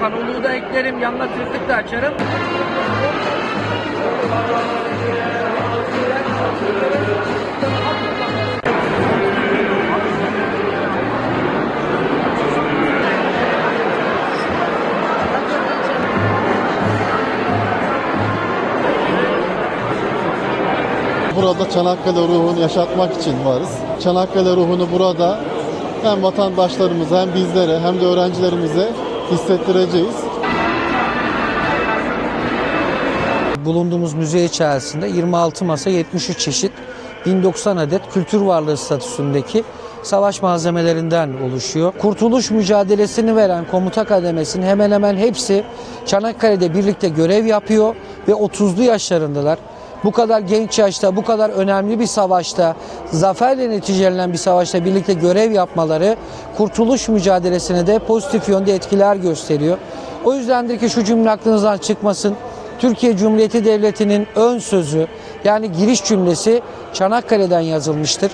Kanoluğu da eklerim. Yanına tırtık da açarım. Burada Çanakkale ruhunu yaşatmak için varız. Çanakkale ruhunu burada hem vatandaşlarımıza hem bizlere hem de öğrencilerimize hissettireceğiz. Bulunduğumuz müze içerisinde 26 masa 73 çeşit 1090 adet kültür varlığı statüsündeki savaş malzemelerinden oluşuyor. Kurtuluş mücadelesini veren komuta kademesinin hemen hemen hepsi Çanakkale'de birlikte görev yapıyor ve 30'lu yaşlarındalar. Bu kadar genç yaşta, bu kadar önemli bir savaşta, zaferle neticelenen bir savaşta birlikte görev yapmaları kurtuluş mücadelesine de pozitif yönde etkiler gösteriyor. O yüzdendir ki şu cümle aklınızdan çıkmasın. Türkiye Cumhuriyeti Devleti'nin ön sözü yani giriş cümlesi Çanakkale'den yazılmıştır.